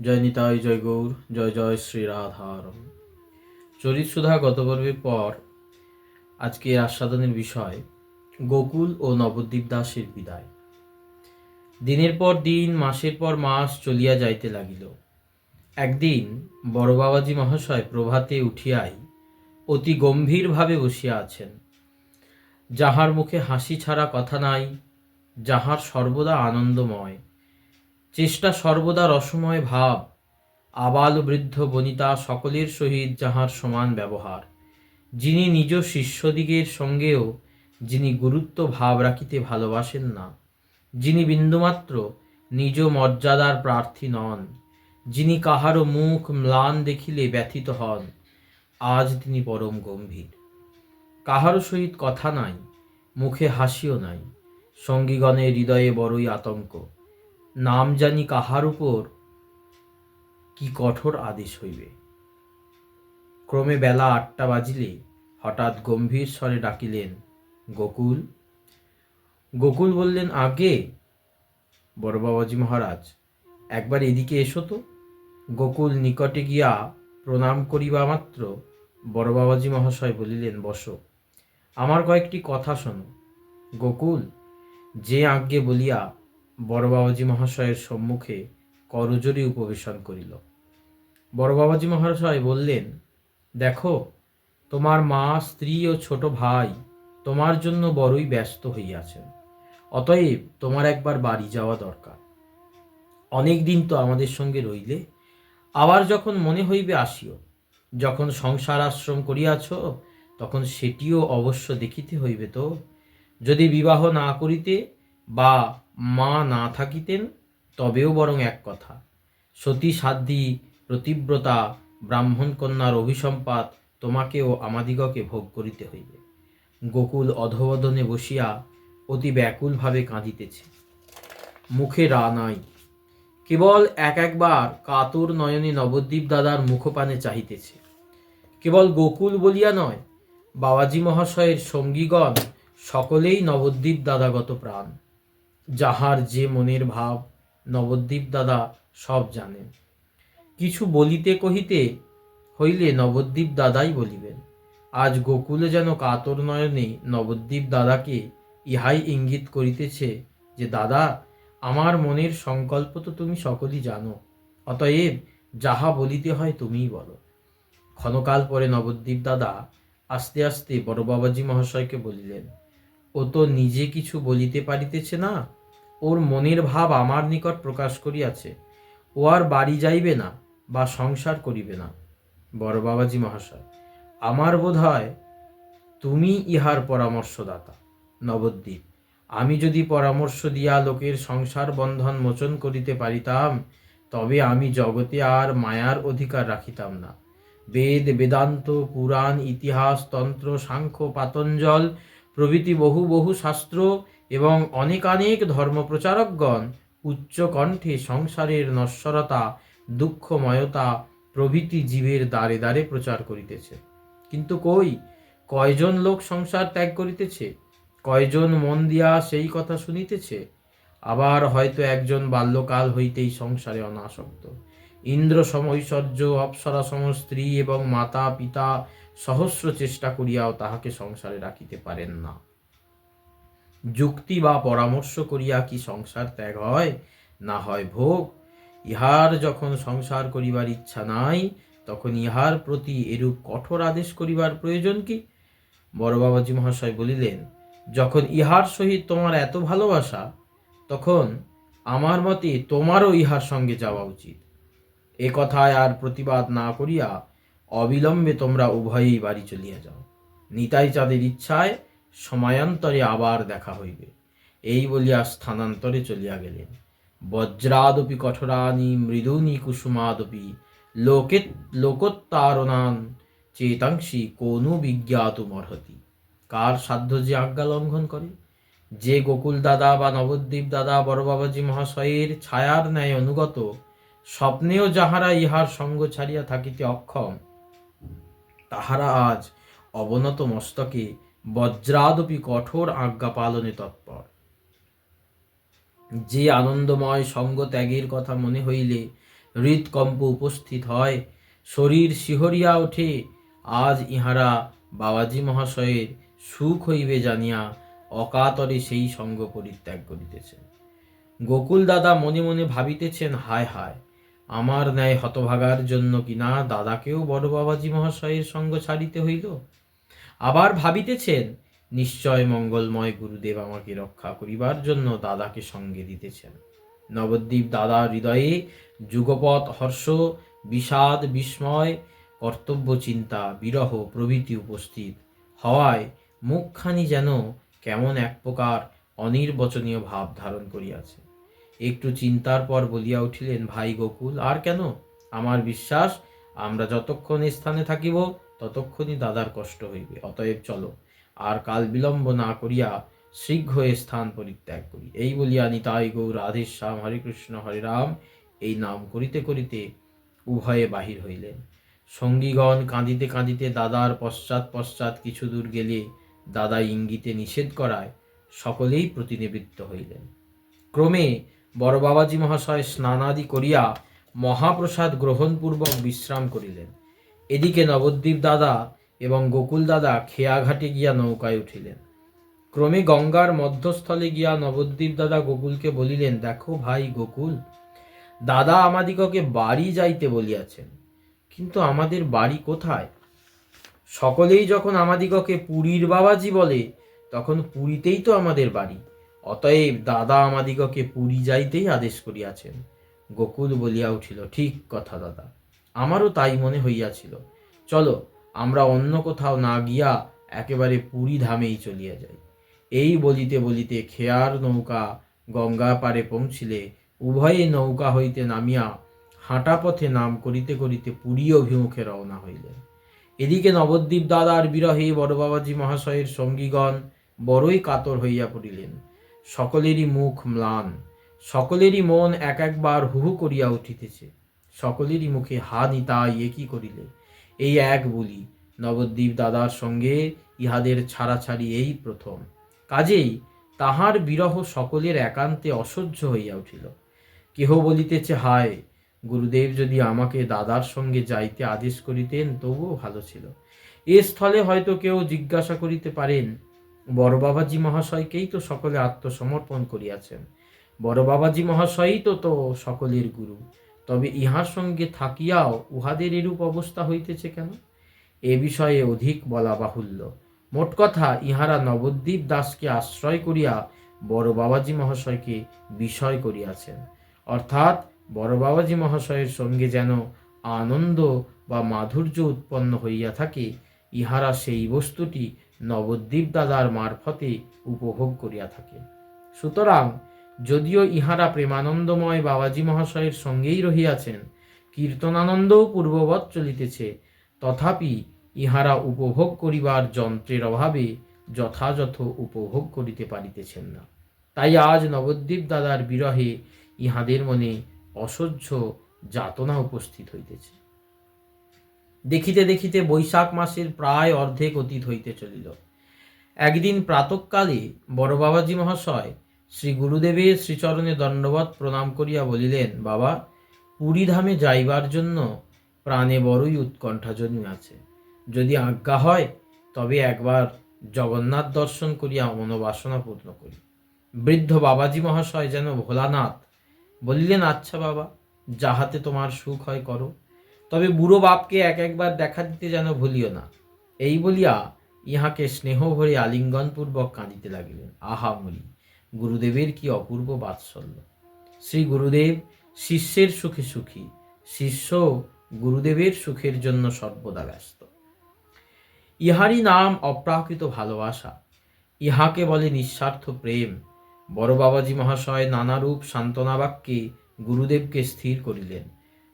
জয় নিতাই, জয় গৌর, জয় জয় শ্রী রাধারম চরিত সুধা গত পর্বের পর আজকে আস্বাদনের বিষয়, গোকুল ও নবদ্বীপ দাসের বিদায়। দিনের পর দিন, মাসের পর মাস চলিয়া যাইতে লাগিল। একদিন বড় বাবাজি মহাশয় প্রভাতে উঠিয়াই অতি গম্ভীরভাবে বসিয়া আছেন। যাহার মুখে হাসি ছাড়া কথা নাই, যাহার সর্বদা আনন্দময় চেষ্টা সর্বদা রসময় ভাব। আবাল বৃদ্ধ বনিতা সকলের সহিত যাহার সমান ব্যবহার। যিনি নিজ শিষ্যদিগের সঙ্গেও যিনি গুরুত্ব ভাব রাখিতে ভালোবাসেন না। যিনি বিন্দুমাত্র নিজ মর্যাদার প্রার্থী নন। যিনি কাহারও মুখ ম্লান দেখিলে ব্যথিত হন, আজ তিনি পরম গম্ভীর। কাহারও সহিত কথা নাই, মুখে হাসিও নাই, সঙ্গীগণের হৃদয়ে বড়ই আতঙ্ক। নাম জানি কাহার উপর, কি কঠোর আদেশ হইবে? ক্রমে বেলা আটটা বাজিলে হঠাৎ গম্ভীর স্বরে ডাকিলেন, গোকুল গোকুল বললেন, আগে বড় বাবাজি মহারাজ, একবার এদিকে এসো তো। গোকুল নিকটে গিয়া প্রণাম করিবা মাত্র। বড় বাবাজি মহাশয় বলিলেন, বসো, আমার কয়েকটি কথা শোনো। গোকুল, যে আজ্ঞে বলিয়া বড় বাবাজি মহাশয়ের সম্মুখে করজোরে উপবেশন করিল। বড় বাবাজি মহাশয় বললেন, দেখো, তোমার মা, স্ত্রী ও ছোট ভাই তোমার জন্য বড়ই ব্যস্ত হইয়াছেন। অতএব তোমার একবার বাড়ি যাওয়া দরকার। অনেক দিন তো আমাদের সঙ্গে রইলে, আবার যখন মনে হইবে আসিও। যখন সংসার আশ্রম করিয়াছ, তখন সেটিও অবশ্য দেখিতে হইবে তো। যদি বিবাহ না করিতে বা মা না থাকিতেন, তবেও বরং এক কথা। সতী সাধ্যী প্রতিব্রতা, ব্রাহ্মণ কন্যার অভিসম্পাত তোমাকেও আমাদিগকে ভোগ করিতে হইবে। গোকুল অধবদনে বসিয়া অতি ব্যাকুলভাবে কাঁদিতেছে। মুখে রা নাই। কেবল এক একবার কাতর নয়নে নবদ্বীপ দাদার মুখপানে চাহিতেছে। কেবল গোকুল বলিয়া নয়, বাবাজি মহাশয়ের সঙ্গীগণ সকলেই নবদ্বীপ দাদাগত প্রাণ। যাহার যে মনের ভাব নবদ্বীপ দাদা সব জানেন। কিছু বলিতে কহিতে হইলে নবদ্বীপ দাদাই বলিবেন, আজ গোকুলে যেন কাতর নয়নে নবদ্বীপ দাদাকে ইহাই ইঙ্গিত করিতেছে যে, দাদা, আমার মনের সংকল্প তো তুমি সকলই জানো, অতএব যাহা বলিতে হয় তুমিই বলো। ক্ষণকাল পরে নবদ্বীপ দাদা আস্তে আস্তে বড় বাবাজি মহাশয়কে বলিলেন ও তো নিজে কিছু বলিতে পারিতেছে না। ওর মনের ভাব আমার নিকট প্রকাশ করিয়াছে। ও আর বাড়ি যাইবে না বা সংসার করিবে না। বড় বাবাজি মহাশয়, আমার বোধ হয় তুমি ইহার পরামর্শদাতা। নবদ্বীপ, আমি যদি পরামর্শ দিয়া লোকের সংসার বন্ধন মোচন করিতে পারিতাম, তবে আমি জগতে আর মায়ার অধিকার রাখিতাম না। বেদ, বেদান্ত, পুরাণ, ইতিহাস, তন্ত্র, সাংখ্য, পাতঞ্জল প্রভৃতি বহু বহু শাস্ত্র এবং অনেকানেক ধর্মপ্রচারকগণ উচ্চকণ্ঠে সংসারের নশ্বরতা, দুঃখময়তা প্রভৃতি জীবের দ্বারে দ্বারে প্রচার করিতেছে। কিন্তু কই? কয়জন লোক সংসার ত্যাগ করিতেছে? কয়জন মন দিয়া সেই কথা শুনিতেছে? আবার হয়তো একজন বাল্যকাল হইতেই সংসারে অনাসক্ত। ইন্দ্র সম ঐশ্বর্য অপ্সরা সম স্ত্রী এবং মাতা, পিতা সহস্র চেষ্টা করিয়াও তাহাকে সংসারে রাখিতে পারেন না। যুক্তি বা পরামর্শ করিয়া কি সংসার ত্যাগ হয়, না হয় ভোগ? ইহার যখন সংসার করিবার ইচ্ছা নাই, তখন ইহার প্রতি এরূপ কঠোর আদেশ করিবার প্রয়োজন কি? বড় বাবাজি মহাশয় বলিলেন, যখন ইহার সহিত তোমার এত ভালোবাসা তখন আমার মতে তোমারও ইহার সঙ্গে যাওয়া উচিত। এ কথায় আর প্রতিবাদ না করিয়া অবিলম্বে তোমরা উভয়েই বাড়ি চলিয়া যাও। নিতাই চাঁদের ইচ্ছায় সময়ান্তরে আবার দেখা হইবে। এই বলিয়া স্থানান্তরে চলিয়া গেলেন। বজ্রাদপি কঠোরানি মৃদুনি কুসুমাদপি, লোকে, লোকোত্তারণান, চেতাংশী, কোন বিজ্ঞাতুমর্হতি কার সাধ্য যে আজ্ঞা লঙ্ঘন করে? যে গোকুল দাদা বা নবদ্বীপ দাদা বড় বাবাজি মহাশয়ের ছায়ার ন্যায় অনুগত, স্বপ্নেও যাহারা ইহার সঙ্গ ছাড়িয়া থাকিতে অক্ষম, তাহারা আজ অবনত মস্তকে বজ্রাদপি কঠোর আজ্ঞা পালনে তৎপর। যে আনন্দময় সঙ্গ ত্যাগের কথা মনে হইলে হৃদকম্প উপস্থিত হয়, শরীর শিহরিয়া ওঠে, আজ ইহারা বাবাজি মহাশয়ের সুখ হইবে জানিয়া অকাতরে সেই সঙ্গ পরিত্যাগ করিতেছেন। গোকুল দাদা মনে মনে ভাবিতেছেন, হায় হায়, আমার ন্যায় হতভাগার জন্য কিনা দাদাকেও বড় বাবাজি মহাশয়ের সঙ্গ ছাড়িতে হইল? আবার ভাবিতেছেন, নিশ্চয় মঙ্গলময় গুরুদেব আমাকে রক্ষা করিবার জন্য দাদাকে সঙ্গে দিতেছেন। নবদ্বীপ দাদা হৃদয়ে যুগপৎ হর্ষ, বিষাদ, বিস্ময় কর্তব্য চিন্তা বিরহ প্রভৃতি উপস্থিত হওয়ায় মুখখানি যেন কেমন এক প্রকার অনির্বচনীয় ভাব ধারণ করিয়াছে। একটু চিন্তার পর বলিয়া উঠিলেন, ভাই গোকুল, আর কেন? আমার বিশ্বাস, আমরা যতক্ষণ স্থানে থাকিব, ততক্ষণই দাদার কষ্ট হইবে। অতএব চলো, আর কাল বিলম্ব না করিয়া শীঘ্র স্থান পরিত্যাগ করি। এই বলিয়া নিতাই গৌর রাধেশ্যাম হরে কৃষ্ণ, হরে রাম, এই নাম করিতে করিতে উভয়ে বাহির হইলেন। সঙ্গীগণ কাঁদিতে কাঁদিতে দাদার পশ্চাৎ পশ্চাৎ কিছু দূর গেলে দাদা ইঙ্গিতে নিষেধ করায় সকলেই প্রতিনিবৃত্ত হইলেন। ক্রমে বড় বাবাজি মহাশয় স্নানাদি করিয়া মহাপ্রসাদ গ্রহণপূর্বক বিশ্রাম করিলেন। এদিকে নবদ্বীপ দাদা এবং গোকুল দাদা খেয়াঘাটে গিয়া নৌকায় উঠিলেন। ক্রমে গঙ্গার মধ্যস্থলে গিয়া নবদ্বীপ দাদা গোকুলকে বলিলেন, দেখো ভাই গোকুল, দাদা আমাদিগকে বাড়ি যাইতে বলিয়াছেন, কিন্তু আমাদের বাড়ি কোথায়? সকলেই যখন আমাদিগকে পুরীর বাবাজি বলে, তখন পুরীতেই তো আমাদের বাড়ি। অতএব দাদা আমাদিগকে পুরী যাইতেই আদেশ করিয়াছেন। গোকুল বলিয়া উঠিল, ঠিক কথা দাদা, আমারও তাই মনে হইয়াছিল। চলো, আমরা অন্য কোথাও না গিয়া একেবারে পুরী ধামেই চলিয়া যাই। এই বলিতে বলিতে খেয়ার নৌকা গঙ্গা পারে পৌঁছিলে, উভয়ে নৌকা হইতে নামিয়া হাঁটা পথে নাম করিতে করিতে পুরী অভিমুখে রওনা হইলেন। এদিকে নবদ্বীপ দাদার বিরহে বড় বাবাজি মহাশয়ের সঙ্গীগণ বড়ই কাতর হইয়া পড়িলেন। সকলেরই মুখ ম্লান, সকলেরই মন এক একবার হুহু করিয়া উঠিতেছে। সকলেরই মুখে হা নিতাই এ কি করিলে। এই এক বলি নবদ্বীপ দাদার সঙ্গে ইহাদের ছাড়াছাড়ি এই প্রথম। কাজেই তাহার বিরহ সকলের একান্তে অসহ্য হইয়া উঠিল। কেহ বলিতেছে, হায় গুরুদেব যদি আমাকে দাদার সঙ্গে যাইতে আদেশ করিতেন, তবুও ভালো ছিল। এ স্থলে হয়তো কেউ জিজ্ঞাসা করিতে পারেন, বড় বাবাজি মহাশয়কেই তো সকলে আত্মসমর্পণ করিয়াছেন। বড় বাবাজি মহাশয়ই তো তো সকলের গুরু। তবে ইহার সঙ্গে থাকিয়াও উহাদের এরূপ অবস্থা হইতেছে কেন? এ বিষয়ে অধিক বলা বাহুল্য। মোট কথা, ইহারা নবদ্বীপ দাসকে আশ্রয় করিয়া বড় বাবাজি মহাশয়কে বিষয় করিয়াছেন। অর্থাৎ বড় বাবাজি মহাশয়ের সঙ্গে যেন আনন্দ বা মাধুর্য উৎপন্ন হইয়া থাকে, ইহারা সেই বস্তুটি নবদ্বীপ দাদার মারফতে উপভোগ করিয়া থাকে। সুতরাং যদিও ইহারা প্রেমানন্দময় বাবাজি মহাশয়ের সঙ্গেই রহিয়াছেন, কীর্তনানন্দও পূর্ববৎ চলিতেছে, তথাপি ইহারা উপভোগ করিবার যন্ত্রের অভাবে যথাযথ উপভোগ করিতে পারিতেছেন না। তাই আজ নবদ্বীপ দাদার বিরহে ইহাদের মনে অসহ্য যাতনা উপস্থিত হইতেছে। দেখিতে দেখিতে বৈশাখ মাসের প্রায় অর্ধেক অতীত হইতে চলিল। একদিন প্রাতকালে বড় বাবাজি মহাশয় শ্রী গুরুদেবের শ্রীচরণে দণ্ডবত প্রণাম করিয়া বলিলেন, বাবা পুরীধামে যাইবার জন্য প্রাণে বড়ই উৎকণ্ঠা জন্মিয়াছে। যদি আজ্ঞা হয়, তবে একবার জগন্নাথ দর্শন করিয়া মনোবাসনা পূর্ণ করি। বৃদ্ধ বাবাজি মহাশয় যেন ভোলানাথ বলিলেন আচ্ছা বাবা, যাহাতে তোমার সুখ হয় করো। তবে বুড়ো বাপকে এক একবার দেখা দিতে যেন ভুলিও না। এই বলিয়া ইহাকে স্নেহ ভরে আলিঙ্গনপূর্বক কাঁদিতে লাগিলেন। আহা মরি গুরুদেবের কি অপূর্ব বাৎসল্য। শ্রী গুরুদেব শিষ্যের সুখে সুখী, শিষ্য গুরুদেবের সুখের জন্য সর্বদা ব্যস্ত। ইহারই নাম অপ্রাকৃত ভালোবাসা। ইহাকে বলে নিঃস্বার্থ প্রেম। বড় বাবাজি মহাশয় নানারূপ সান্ত্বনা বাক্যে গুরুদেবকে স্থির করিলেন।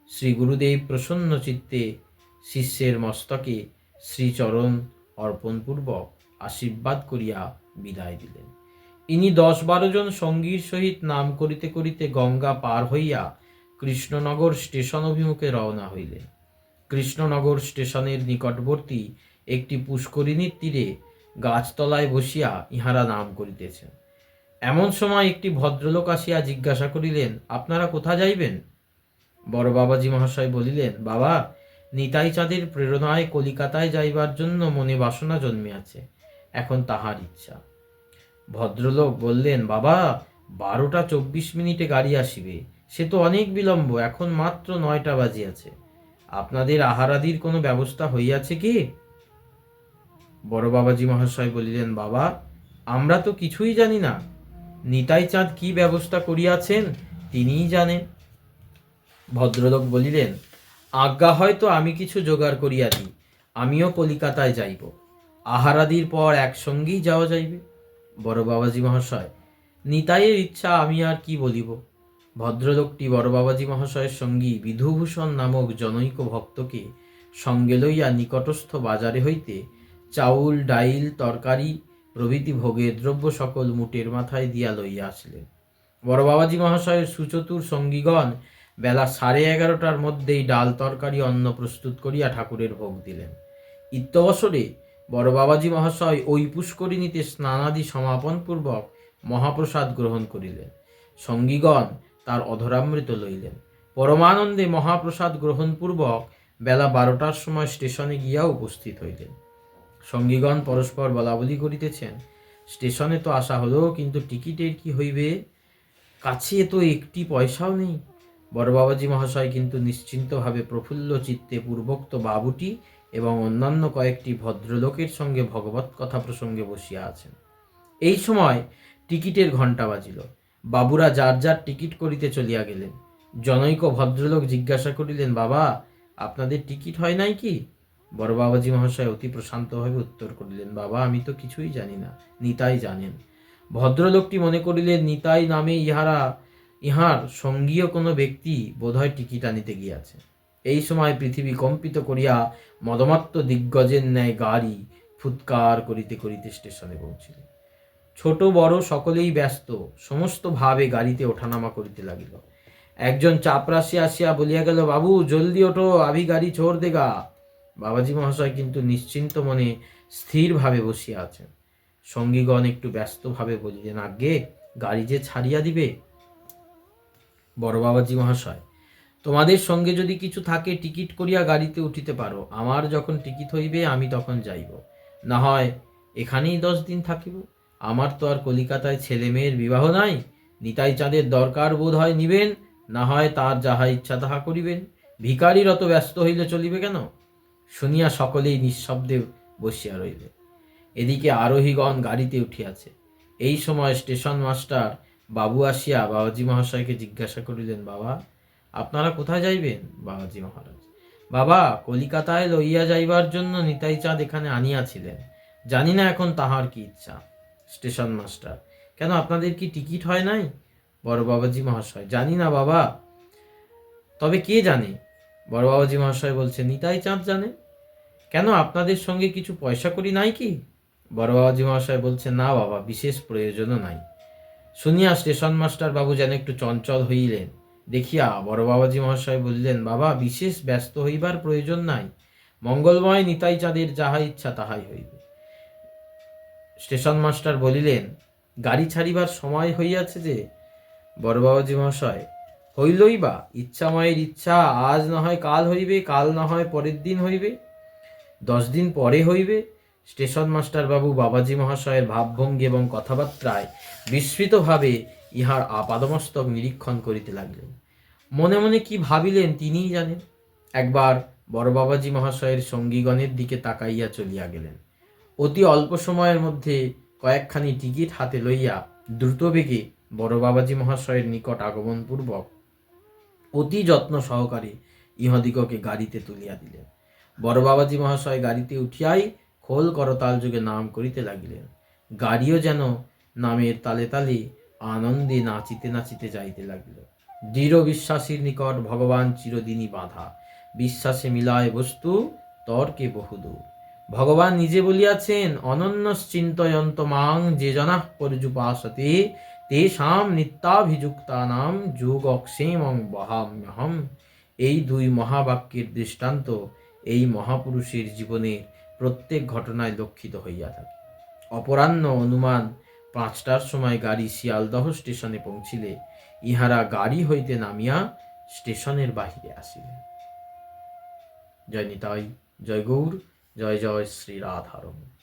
শ্রী গুরুদেব প্রসন্ন চিত্তে শিষ্যের মস্তকে শ্রীচরণ অর্পণপূর্বক আশীর্বাদ করিয়া বিদায় দিলেন। ইনি দশ বারো জন সঙ্গীর সহিত নাম করিতে করিতে গঙ্গা পার হইয়া কৃষ্ণনগর স্টেশন অভিমুখে রওনা হইলেন। কৃষ্ণনগর স্টেশনের নিকটবর্তী একটি পুষ্করিণীর তীরে গাছতলায় বসিয়া ইহারা নাম করিতেছেন। এমন সময় একটি ভদ্রলোক আসিয়া জিজ্ঞাসা করিলেন, আপনারা কোথা যাইবেন? বড় বাবাজি মহাশয় বলিলেন, বাবা, নিতাই চাঁদের প্রেরণায় কলিকাতায় যাইবার জন্য মনে বাসনা জন্মিয়াছে, এখন তাহার ইচ্ছা। ভদ্রলোক বললেন, বাবা, বারোটা চব্বিশ মিনিটে গাড়ি আসিবে, সে তো অনেক বিলম্ব, এখন মাত্র নয়টা বাজিয়াছে। আপনাদের আহারাদির কোনো ব্যবস্থা হইয়াছে কি? বড় বাবাজি মহাশয় বলিলেন, বাবা, আমরা তো কিছুই জানি না নিতাই চাঁদ কি ব্যবস্থা করিয়াছেন তিনিই জানেন। ভদ্রলোক বলিলেন, আজ্ঞা হয়তো আমি কিছু জোগাড় করিয়া দিই, আমিও কলিকাতায় যাইব। আহারাদির পর একসঙ্গেই যাওয়া যাইবে। বড় বাবাজি মহাশয়, নিতাইয়ের ইচ্ছা আমি আর কি বলিব? ভদ্রলোকটি বড় বাবাজি মহাশয়ের সঙ্গী বিধুভূষণ নামক জনৈক ভক্তকে সঙ্গে লইয়া নিকটস্থ বাজারে হইতে চাউল, ডাইল, তরকারি প্রভৃতি ভোগের দ্রব্য সকল মুটের মাথায় দিয়া লইয়া আসলেন। বড় বাবাজি মহাশয়ের সুচতুর সঙ্গীগণ বেলা সাড়ে এগারোটার মধ্যেই ডাল তরকারি অন্ন প্রস্তুত করিয়া ঠাকুরের ভোগ দিলেন। ইত্যবসরে বড় বাবাজি মহাশয় ওই পুষ্করিণীতে স্নানাদি সমাপন পূর্বক মহাপ্রসাদ গ্রহণ করিলেন। সঙ্গীগণ তার অধরামৃত লইলেন। পরমানন্দে মহাপ্রসাদ গ্রহণ পূর্বক বেলা বারোটার সময় স্টেশনে গিয়া উপস্থিত হইলেন। সঙ্গীগণ পরস্পর বলাবলি করিতেছেন। স্টেশনে তো আসা হলো কিন্তু টিকিটের কি হইবে? কাছে তো একটি পয়সাও নেই। বড় বাবাজি মহাশয় কিন্তু নিশ্চিন্তভাবে প্রফুল্ল চিত্তে পূর্বোক্ত বাবুটি এবং অন্যান্য কয়েকটি ভদ্রলোকের সঙ্গে ভগবত কথা প্রসঙ্গে বসিয়া আছেন। এই সময় টিকিটের ঘণ্টা বাজিল। বাবুরা যার যার টিকিট করিতে চলিয়া গেলেন। জনৈক ভদ্রলোক জিজ্ঞাসা করিলেন, বাবা, আপনাদের টিকিট হয় নাই কি? বড় বাবাজি মহাশয় অতি প্রশান্তভাবে উত্তর করিলেন, বাবা, আমি তো কিছুই জানি না, নিতাই জানেন। ভদ্রলোকটি মনে করিলেন, নিতাই নামে ইহারা, ইহার সঙ্গীয় কোনো ব্যক্তি বোধহয় টিকিট আনিতে গিয়াছে। এই সময় পৃথিবী কম্পিত করিয়া মদমাত্ত দিগ্গজের ন্যায় গাড়ি ফুৎকার করিতে করিতে স্টেশনে পৌঁছিল ছোট, বড়, সকলেই ব্যস্ত, সমস্ত ভাবে গাড়িতে ওঠানামা করিতে লাগিল। একজন চাপরাশি আসিয়া বলিয়া গেল, বাবু, জলদি ওঠো, আভি গাড়ি ছোড় দেগা। বাবাজি মহাশয় কিন্তু নিশ্চিন্ত মনে স্থিরভাবে বসিয়া আছেন। সঙ্গীগণ একটু ব্যস্তভাবে বলিলেন আগে গাড়ি যে ছাড়িয়া দিবে? বড় বাবাজি মহাশয়, তোমাদের সঙ্গে যদি কিছু থাকে, টিকিট করিয়া গাড়িতে উঠিতে পারো। আমার যখন টিকিট হইবে, আমি তখন যাইব। না হয় এখানেই দশ দিন থাকিব। আমার তো আর কলিকাতায় ছেলে মেয়ের বিবাহ নাই। নিতাই চাঁদের দরকার বোধ হয় নিবেন। না হয় তার যাহা ইচ্ছা, তাহা করিবেন। ভিকারির অত ব্যস্ত হইলে চলিবে কেন? শুনিয়া সকলেই নিঃশব্দে বসিয়া রইলে। এদিকে আরোহীগণ গাড়িতে উঠিয়াছে। এই সময় স্টেশন মাস্টার বাবু আসিয়া বাবাজি মহাশয়কে জিজ্ঞাসা করিলেন, বাবা, আপনারা কোথায় যাইবেন? বাবাজি মহারাজ, বাবা, কলিকাতায় লইয়া যাইবার জন্য নিতাই চাঁদ এখানে আনিয়াছিলেন। জানি না এখন তাহার কি ইচ্ছা। স্টেশন মাস্টার, কেন আপনাদের কি টিকিট হয় নাই? বড় বাবাজি মহাশয়, জানি না বাবা, তবে কে জানে? বড় বাবাজি মহাশয় বলছে নিতাই চাঁদ জানে। কেন আপনাদের সঙ্গে কিছু পয়সা করি নাই কি? বড় বাবাজি মহাশয় বলছে না বাবা, বিশেষ প্রয়োজনও নাই। শুনিয়া স্টেশন মাস্টার বাবু যেন একটু চঞ্চল হইলেন। দেখিয়া বড় বাবাজি মহাশয় বললেন, বাবা, বিশেষ ব্যস্ত হইবার প্রয়োজন নাই। মঙ্গলময় নিতাই চাঁদের যাহা ইচ্ছা তাহাই হইবে। স্টেশন মাস্টার বলিলেন, গাড়ি ছাড়িবার সময় হইয়াছে যে? বড় বাবাজি মহাশয় হইলই বা, ইচ্ছাময়ের ইচ্ছা, আজ না হয় কাল হইবে, কাল না হয় পরের দিন হইবে, দশ দিন পরে হইবে, স্টেশন মাস্টার বাবু বাবাজি মহাশয়ের ভাবভঙ্গি এবং কথাবার্তায় বিস্মৃতভাবে ইহার আপাদমস্তক নিরীক্ষণ করিতে লাগলেন। মনে মনে কি ভাবিলেন তিনিই জানেন। একবার বড় বাবাজি মহাশয়ের সঙ্গীগণের দিকে তাকাইয়া চলিয়া গেলেন। অতি অল্প সময়ের মধ্যে কয়েকখানি টিকিট হাতে লইয়া দ্রুতবেগে বড় বাবাজি মহাশয়ের নিকট আগমনপূর্বক অতি যত্ন সহকারে ইহদিগকে গাড়িতে তুলিয়া দিলেন। বড় বাবাজি মহাশয় গাড়িতে উঠিয়াই খোল করতাল যুগে নাম করিতে লাগিলেন। গাড়িও যেন নামের তালে তালে আনন্দে নাচিতে নাচিতে যাইতে লাগিল। দৃঢ় বিশ্বাসীর নিকট ভগবান চিরদিনই বাধা। বিশ্বাসে মিলায় বস্তু, তর্কে বহুদূর। ভগবান নিজে বলিয়াছেন অনন্য চিন্তয়ন্ত মাং যে জনাঃ পর্যুপাসতে তেষাম নিত্যাভিযুক্তানাম যোগ অক্ষেমং বহাম্যহম। এই দুই মহাবাক্যের দৃষ্টান্ত এই মহাপুরুষের জীবনের প্রত্যেক ঘটনায় লক্ষিত হইয়া থাকে। অপরাহ্ন অনুমান পাঁচটার সময় গাড়ি শিয়ালদহ স্টেশনে পৌঁছিলে, ইহারা গাড়ি হইতে নামিয়া স্টেশনের বাহিরে আসিলেন। জয় নিতাই, জয় গৌর। জয় জয় শ্রী রাধারমণ।